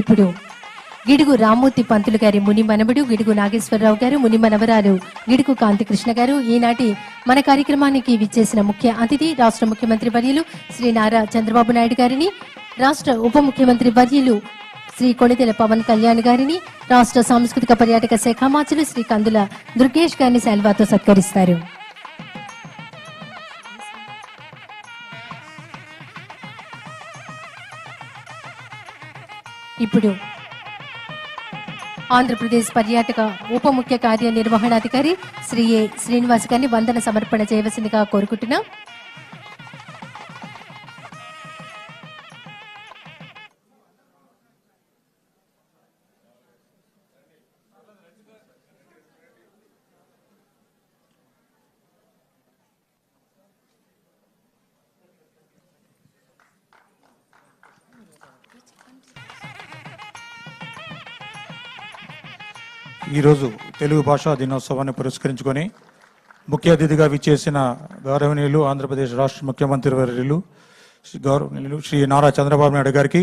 ఇప్పుడు గిడుగు రామ్మూర్తి పంతులు గారి ముని మనబడు గిడుగు నాగేశ్వరరావు గారు ముని మనవరాలు గిడుగు కాంతి కృష్ణ గారు. ఈనాటి మన కార్యక్రమానికి విచ్చేసిన ముఖ్య అతిథి రాష్ట్ర ముఖ్యమంత్రి వర్యులు శ్రీ నారా చంద్రబాబు నాయుడు గారిని రాష్ట్ర ఉప ముఖ్యమంత్రి వర్యులు శ్రీ కొణితెల పవన్ కళ్యాణ్ గారిని రాష్ట్ర సాంస్కృతిక పర్యాటక శాఖ మాచులు శ్రీ కందుల దుర్గేష్ గారిని శాల్వాతో సత్కరిస్తారు. ఇప్పుడు ఆంధ్రప్రదేశ్ పర్యాటక ఉప ముఖ్య కార్యనిర్వహణాధికారి శ్రీ ఏ శ్రీనివాస్ గారిని వందన సమర్పణ చేయవలసిందిగా కోరుకుంటున్నాం. ఈరోజు తెలుగు భాషా దినోత్సవాన్ని పురస్కరించుకొని ముఖ్య అతిథిగా విచ్చేసిన గౌరవనీయులు ఆంధ్రప్రదేశ్ రాష్ట్ర ముఖ్యమంత్రి వర్యులు శ్రీ గౌరవనీయులు శ్రీ నారా చంద్రబాబు నాయుడు గారికి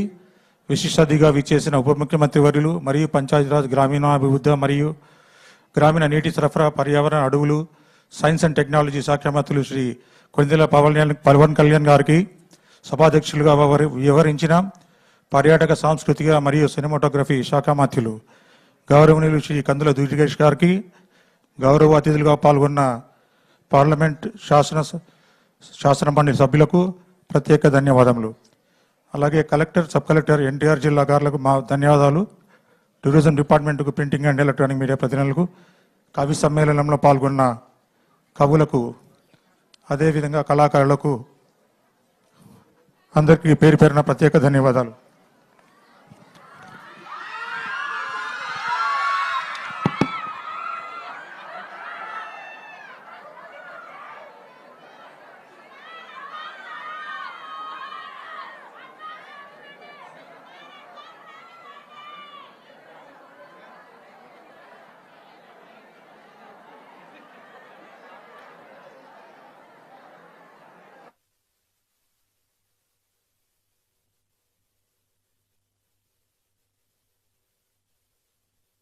విశిష్ట విచ్చేసిన ఉప ముఖ్యమంత్రి వర్యులు మరియు పంచాయతీరాజ్ గ్రామీణాభివృద్ధి మరియు గ్రామీణ నీటి సరఫరా పర్యావరణ అడవులు సైన్స్ అండ్ టెక్నాలజీ శాఖ మంత్రులు శ్రీ కొనిదెల పవన్ పవన్ కళ్యాణ్ గారికి సభాధ్యక్షులుగా వ్యవహరి- వ్యవహరించిన పర్యాటక సాంస్కృతిక మరియు సినిమాటోగ్రఫీ శాఖ మంత్రులు గౌరవనీయులు శ్రీ కందుల దుర్గేష్ గారికి గౌరవ అతిథులుగా పాల్గొన్న పార్లమెంట్ శాసన శాసన మండలి సభ్యులకు ప్రత్యేక ధన్యవాదములు. అలాగే కలెక్టర్ సబ్ కలెక్టర్ ఎన్టీఆర్ జిల్లా గారులకు మా ధన్యవాదాలు. టూరిజం డిపార్ట్మెంట్కు ప్రింటింగ్ అండ్ ఎలక్ట్రానిక్ మీడియా ప్రతినిధులకు కవి సమ్మేళనంలో పాల్గొన్న కవులకు అదేవిధంగా కళాకారులకు అందరికీ పేరు పేరున ప్రత్యేక ధన్యవాదాలు.